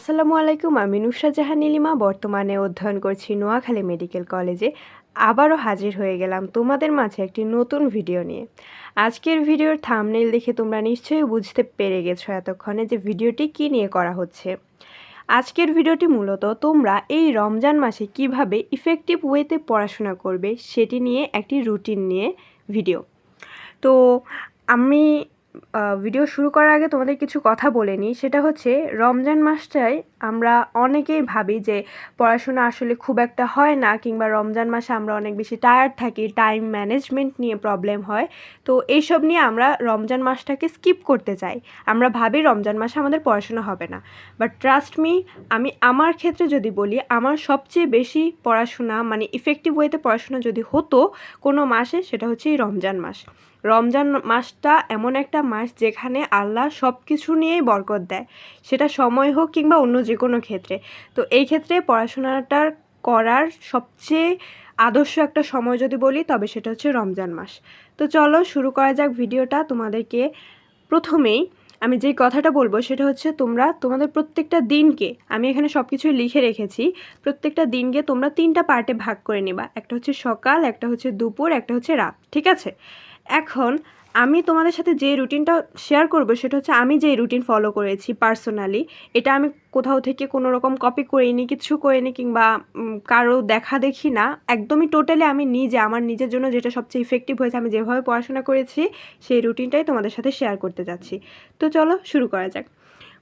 আসসালামু আলাইকুম, আমি নুসরা জাহান নীলিমা বর্তমানে অধ্যয়ন করছি নোয়াখালী মেডিকেল কলেজে। আবারও হাজির হয়ে গেলাম তোমাদের মাঝে একটি নতুন ভিডিও নিয়ে। আজকের ভিডিওর থামনেল দেখে তোমরা নিশ্চয়ই বুঝতে পেরে গেছো এতক্ষণে যে ভিডিওটি কী নিয়ে করা হচ্ছে। আজকের ভিডিওটি মূলত তোমরা এই রমজান মাসে কীভাবে ইফেক্টিভ ওয়েতে পড়াশোনা করবে সেটি নিয়ে একটি রুটিন নিয়ে ভিডিও। তো আমি ভিডিও শুরু করার আগে তোমাদের কিছু কথা বলে নিই। সেটা হচ্ছে, রমজান মাসটায় আমরা অনেকেই ভাবি যে পড়াশোনা আসলে খুব একটা হয় না, কিংবা রমজান মাসে আমরা অনেক বেশি টায়ার্ড থাকি টাইম ম্যানেজমেন্ট নিয়ে প্রবলেম হয়। তো এইসব নিয়ে আমরা রমজান মাসটাকে স্কিপ করতে চাই। আমরা ভাবি রমজান মাসে আমাদের পড়াশোনা হবে না। বাট ট্রাস্ট মি আমি আমার ক্ষেত্রে যদি বলি, আমার সবচেয়ে বেশি পড়াশোনা মানে ইফেক্টিভ ওয়েতে পড়াশোনা যদি হতো কোনো মাসে, সেটা হচ্ছে এই রমজান মাস। রমজান মাসটা এমন একটা মাস যেখানে আল্লাহ সব কিছু নিয়েই বরকত দেয়। সেটা সময় হোক কিংবা অন্য যে কোনো ক্ষেত্রে। তো এই ক্ষেত্রে পড়াশোনাটার করার সবচেয়ে আদর্শ একটা সময় যদি বলি, তবে সেটা হচ্ছে রমজান মাস। তো চলো শুরু করা যাক ভিডিওটা তোমাদেরকে। প্রথমেই আমি যে কথাটা বলব সেটা হচ্ছে তোমরা, তোমাদের প্রত্যেকটা দিনকে, আমি এখানে সব কিছুই লিখে রেখেছি, প্রত্যেকটা দিনকে তোমরা তিনটা পার্টে ভাগ করে নিবা। একটা হচ্ছে সকাল, একটা হচ্ছে দুপুর, একটা হচ্ছে রাত, ঠিক আছে? এখন আমি তোমাদের সাথে যে রুটিনটা শেয়ার করব, সেটা হচ্ছে আমি যে রুটিন ফলো করেছি পার্সোনালি এটা আমি কোথাও থেকে কোনো রকম কপি করিনি কিছু করিনি কিংবা কারও দেখা দেখি না, একদমই টোটালি আমি নিজে, আমার নিজের জন্য যেটা সবচেয়ে ইফেক্টিভ হয়েছে, আমি যেভাবে পড়াশোনা করেছি, সেই রুটিনটাই তোমাদের সাথে শেয়ার করতে যাচ্ছি। তো চলো শুরু করা যাক।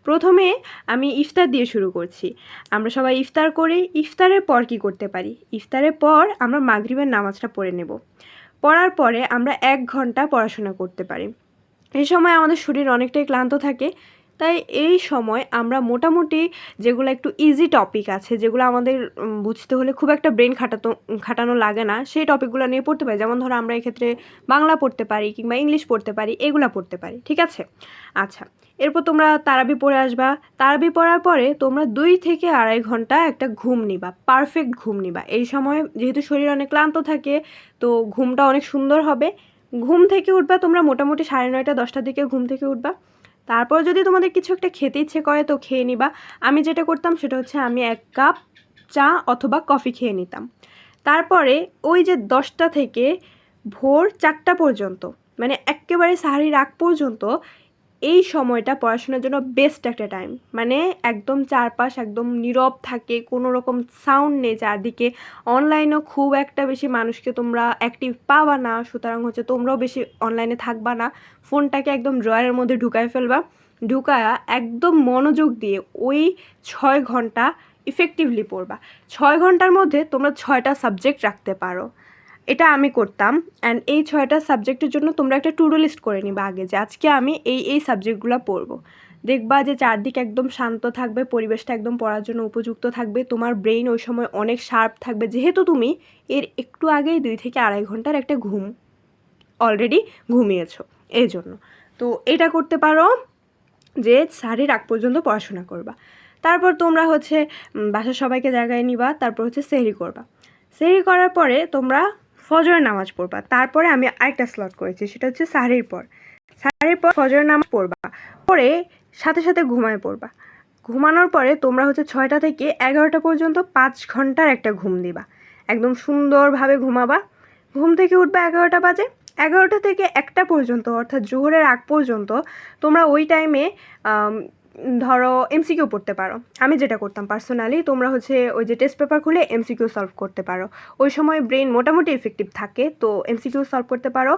প্রথমে আমি ইফতার দিয়ে শুরু করছি। আমরা সবাই ইফতার করি, ইফতারের পর কি করতে পারি? ইফতারের পর আমরা মাগরিবের নামাজটা পড়ে নেব। পড়ার পরে আমরা এক ঘণ্টা পড়াশোনা করতে পারি। এই সময় আমাদের শরীর অনেকটাই ক্লান্ত থাকে তাই এই সময় আমরা মোটামুটি যেগুলো একটু ইজি টপিক আছে, যেগুলো আমাদের বুঝতে হলে খুব একটা ব্রেন খাটাতো, খাটানো লাগে না, সেই টপিকগুলো নিয়ে পড়তে পারি। যেমন ধরো আমরা এক্ষেত্রে বাংলা পড়তে পারি কিংবা ইংলিশ পড়তে পারি, এগুলা পড়তে পারি, ঠিক আছে? আচ্ছা এরপর তোমরা তারাবি পড়ে আসবা। তারাবি পড়ার পরে তোমরা দুই থেকে আড়াই ঘণ্টা একটা ঘুম নিবা পারফেক্ট ঘুম নিবা। এই সময় যেহেতু শরীর অনেক ক্লান্ত থাকে, তো ঘুমটা অনেক সুন্দর হবে। ঘুম থেকে উঠবা তোমরা মোটামুটি সাড়ে নয়টা, দশটার দিকে ঘুম থেকে উঠবা। তারপর যদি তোমাদের কিছু একটা খেতে ইচ্ছে করে, তো খেয়ে নিবা। আমি যেটা করতাম সেটা হচ্ছে আমি এক কাপ চা অথবা কফি খেয়ে নিতাম। তারপরে ওই যে দশটা থেকে ভোর চারটা পর্যন্ত মানে একেবারে সাহারির আগ পর্যন্ত এই সময়টা পড়াশোনার জন্য বেস্ট একটা টাইম মানে একদম চারপাশ একদম নীরব থাকে, কোনো রকম সাউন্ড নেই চারদিকে। অনলাইনেও খুব একটা বেশি মানুষকে তোমরা অ্যাক্টিভ পাবা না, সুতরাং হচ্ছে তোমরাও বেশি অনলাইনে থাকবা না। ফোনটাকে একদম ড্রয়ারের মধ্যে ঢুকায় ফেলবা, ঢুকায়া একদম মনোযোগ দিয়ে ওই ছয় ঘণ্টা ইফেক্টিভলি পড়বা। ছয় ঘণ্টার মধ্যে তোমরা ছয়টা সাবজেক্ট রাখতে পারো। এটা আমি করতাম অ্যান্ড এই ছয়টা সাবজেক্টের জন্য তোমরা একটা টুডো লিস্ট করে নিবা আগে যে আজকে আমি এই এই সাবজেক্টগুলো পড়ব। দেখবা যে চারদিকে একদম শান্ত থাকবে, পরিবেশটা একদম পড়ার জন্য উপযুক্ত থাকবে, তোমার ব্রেইন ওই সময় অনেক শার্প থাকবে। যেহেতু তুমি এর একটু আগেই দুই থেকে আড়াই ঘণ্টার একটা ঘুম অলরেডি ঘুমিয়েছো, এই জন্য। তো এটা করতে পারো যে সাড়ের আগ পর্যন্ত পড়াশোনা করবা। তারপর তোমরা হচ্ছে বাসার সবাইকে জায়গায় নিবা, তারপর হচ্ছে সেহরি করবা। সেহরি করার পরে তোমরা ফজরের নামাজ পড়বা। তারপরে আমি আরেকটা স্লট করেছি, সেটা হচ্ছে সাহরির পর। সাহরির পর ফজরের নামাজ পড়বা পরে সাথে সাথে ঘুমায় পড়বা। ঘুমানোর পরে তোমরা হচ্ছে ছয়টা থেকে এগারোটা পর্যন্ত পাঁচ ঘণ্টার একটা ঘুম দিবা। একদম সুন্দরভাবে ঘুমাবা। ঘুম থেকে উঠবা এগারোটা বাজে। এগারোটা থেকে একটা পর্যন্ত, অর্থাৎ জোহরের আগ পর্যন্ত তোমরা ওই টাইমে ধরো এমসিকিউ পড়তে পারো। আমি যেটা করতাম পার্সোনালি তোমরা হচ্ছে ওই যে টেস্ট পেপার খুলে এমসিকিউ সলভ করতে পারো। ওই সময় ব্রেন মোটামুটি এফেক্টিভ থাকে, তো এমসিকিউ সলভ করতে পারো।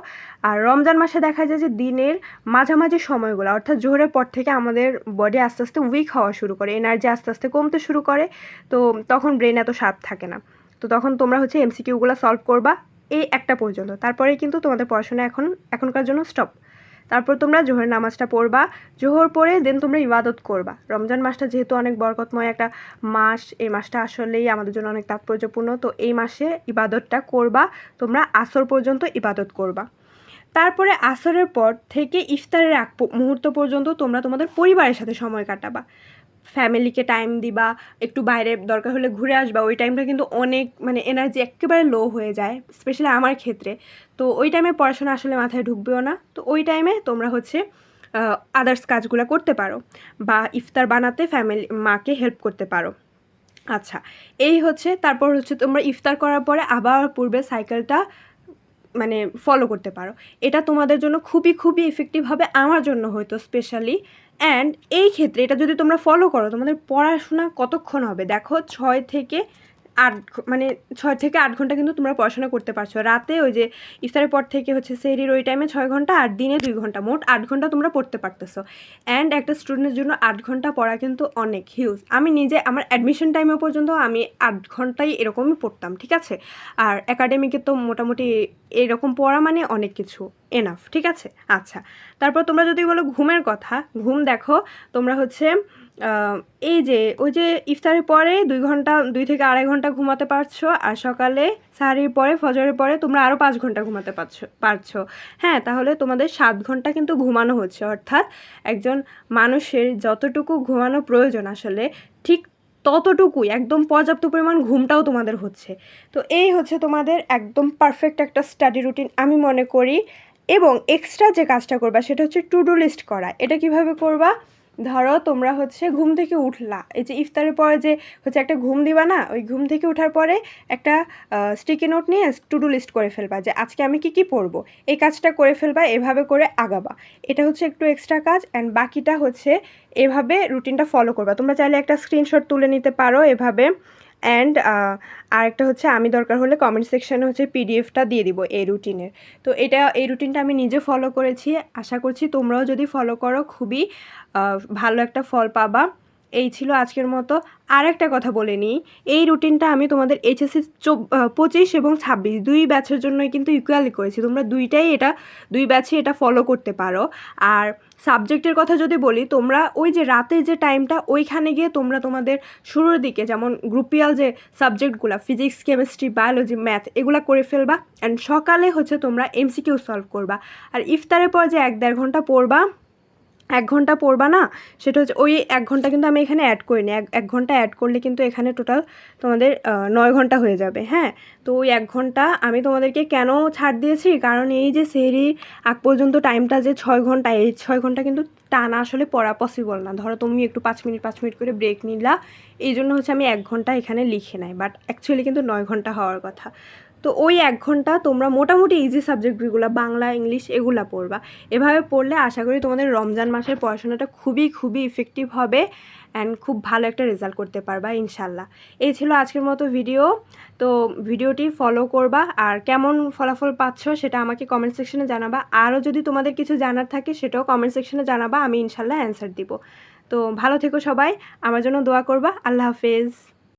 আর রমজান মাসে দেখা যায় যে দিনের মাঝামাঝি সময়গুলো, অর্থাৎ জোহরের পর থেকে আমাদের বডি আস্তে আস্তে উইক হওয়া শুরু করে এনার্জি আস্তে আস্তে কমতে শুরু করে, তো তখন ব্রেন এত শার্প থাকে না। তো তখন তোমরা হচ্ছে এমসিকিউগুলো সলভ করবা এই একটা পর্যন্ত। তারপরে কিন্তু তোমাদের পড়াশোনা এখন, এখনকার জন্য স্টপ তারপর তোমরা জোহরের নামাজটা পড়বা। জোহর পড়ে দেন তোমরা ইবাদত করবা। রমজান মাসটা যেহেতু অনেক বরকতময় একটা মাস, এই মাসটা আসলেই আমাদের জন্য অনেক তাৎপর্যপূর্ণ। তো এই মাসে ইবাদতটা করবা, তোমরা আসর পর্যন্ত ইবাদত করবা। তারপরে আসরের পর থেকে ইফতারের এক মুহূর্ত পর্যন্ত তোমরা তোমাদের পরিবারের সাথে সময় কাটাবা। ফ্যামিলিকে টাইম দিবা, একটু বাইরে দরকার হলে ঘুরে আসবা, ওই টাইমটা কিন্তু অনেক মানে এনার্জি একেবারে লো হয়ে যায় স্পেশালি আমার ক্ষেত্রে। তো ওই টাইমে পড়াশোনা আসলে মাথায় ঢুকবেও না। তো ওই টাইমে তোমরা হচ্ছে আদার্স কাজগুলো করতে পারো বা ইফতার বানাতে ফ্যামিলি মাকে হেল্প করতে পারো। আচ্ছা এই হচ্ছে, তারপর হচ্ছে তোমরা ইফতার করার পরে আবার পূর্বে সাইকেলটা মানে ফলো করতে পারো। এটা তোমাদের জন্য খুবই খুবই এফেক্টিভ হবে আমার জন্য হয়তো স্পেশালি অ্যান্ড এই ক্ষেত্রে এটা যদি তোমরা ফলো করো, তোমাদের পড়াশোনা কতক্ষণ হবে? দেখো, ছয় থেকে আট মানে ছয় থেকে আট ঘণ্টা কিন্তু তোমরা পড়াশোনা করতে পারছ। রাতে ওই যে ইফতারের পর থেকে হচ্ছে সেরির ওই টাইমে ছয় ঘণ্টা আর দিনে দুই ঘণ্টা। মোট আট ঘণ্টা তোমরা পড়তে পারতেছো। অ্যান্ড একটা স্টুডেন্টের জন্য আট ঘণ্টা পড়া কিন্তু অনেক হিউজ আমি নিজে, আমার অ্যাডমিশন টাইমে পর্যন্ত আমি আট ঘন্টাই এরকমই পড়তাম, ঠিক আছে? আর একাডেমিকে তো মোটামুটি এরকম পড়া মানে অনেক কিছু এনাফ ঠিক আছে? আচ্ছা তারপর তোমরা যদি বলো ঘুমের কথা, ঘুম দেখো, তোমরা হচ্ছে এই যে, ওই যে ইফতারের পরে দুই ঘণ্টা, দুই থেকে আড়াই ঘণ্টা ঘুমাতে পারছ, আর সকালে সাহারির পরে, ফজরের পরে তোমরা আরও পাঁচ ঘণ্টা ঘুমাতে পারছ পারছ। হ্যাঁ তাহলে তোমাদের সাত ঘণ্টা কিন্তু ঘুমানো হচ্ছে, অর্থাৎ একজন মানুষের যতটুকু ঘুমানো প্রয়োজন আসলে, ঠিক ততটুকুই, একদম পর্যাপ্ত পরিমাণ ঘুমটাও তোমাদের হচ্ছে। তো এই হচ্ছে তোমাদের একদম পারফেক্ট একটা স্টাডি রুটিন আমি মনে করি। এবং এক্সট্রা যে কাজটা করবা, সেটা হচ্ছে টু ডু লিস্ট করা। এটা কীভাবে করবা? ধরো তোমরা হচ্ছে ঘুম থেকে উঠলা। এই যে ইফতারের পরে যে হচ্ছে একটা ঘুম দিবা না, ওই ঘুম থেকে ওঠার পরে একটা স্টিকি নোট নিয়ে টুডু লিস্ট করে ফেলবা যে আজকে আমি কি কি পরব এই কাজটা করে ফেলবা, এভাবে করে আগাবা। এটা হচ্ছে একটু এক্সট্রা কাজ অ্যান্ড বাকিটা হচ্ছে এভাবে রুটিনটা ফলো করবা। তোমরা চাইলে একটা স্ক্রিনশট তুলে নিতে পারো এভাবে। অ্যান্ড আরেকটা হচ্ছে আমি দরকার হলে কমেন্ট সেকশানে হচ্ছে পিডিএফটা দিয়ে দিব এই রুটিনের তো এটা, এই রুটিনটা আমি নিজে ফলো করেছি। আশা করছি তোমরাও যদি ফলো করো, খুবই ভালো একটা ফল পাবা। এই ছিল আজকের মতো আর একটা কথা বলে নিই। এই রুটিনটা আমি তোমাদের এইচএসসি পঁচিশ এবং ছাব্বিশ দুই ব্যাচের জন্যই কিন্তু ইকুয়ালি করেছি। তোমরা দুইটাই এটা, দুই ব্যাচে এটা ফলো করতে পারো। আর সাবজেক্টের কথা যদি বলি, তোমরা ওই যে রাতের যে টাইমটা ওইখানে গিয়ে তোমরা তোমাদের শুরুর দিকে যেমন গ্রুপিয়াল যে সাবজেক্টগুলো ফিজিক্স কেমিস্ট্রি বায়োলজি ম্যাথ এগুলা করে ফেলবা। অ্যান্ড সকালে হচ্ছে তোমরা এমসিকিউ সলভ করবা। আর ইফতারের পর যে এক দেড় ঘণ্টা পড়বা এক ঘণ্টা পড়বা না, সেটা হচ্ছে ওই এক ঘণ্টা কিন্তু আমি এখানে অ্যাড করিনি। এক এক ঘণ্টা অ্যাড করলে কিন্তু এখানে টোটাল তোমাদের নয় ঘণ্টা হয়ে যাবে হ্যাঁ? তো ওই এক ঘণ্টা আমি তোমাদেরকে কেন ছাড় দিয়েছি? কারণ এই যে সেহরি আগ পর্যন্ত টাইমটা যে ছয় ঘণ্টা, এই ছয় ঘণ্টা কিন্তু টানা আসলে পড়া পসিবল না। ধরো তুমি একটু পাঁচ মিনিট পাঁচ মিনিট করে ব্রেক নিলা, এই জন্য হচ্ছে আমি এক ঘণ্টা এখানে লিখে নাই বাট অ্যাকচুয়ালি কিন্তু নয় ঘণ্টা হওয়ার কথা। তো ওই এক ঘণ্টা তোমরা মোটামুটি ইজি সাবজেক্টগুলো বাংলা ইংলিশ এগুলা পড়বা। এভাবে পড়লে আশা করি তোমাদের রমজান মাসের পড়াশোনাটা খুবই খুবই ইফেক্টিভ হবে অ্যান্ড খুব ভালো একটা রেজাল্ট করতে পারবা, ইনশাল্লাহ। এই ছিল আজকের মতো ভিডিও তো ভিডিওটি ফলো করবা আর কেমন ফলাফল পাচ্ছ সেটা আমাকে কমেন্ট সেকশনে জানাবা। আরও যদি তোমাদের কিছু জানার থাকে সেটাও কমেন্ট সেকশনে জানাবা, আমি ইনশাল্লাহ অ্যান্সার দিব। তো ভালো থেকো সবাই, আমার জন্য দোয়া করবা। আল্লাহ হাফেজ।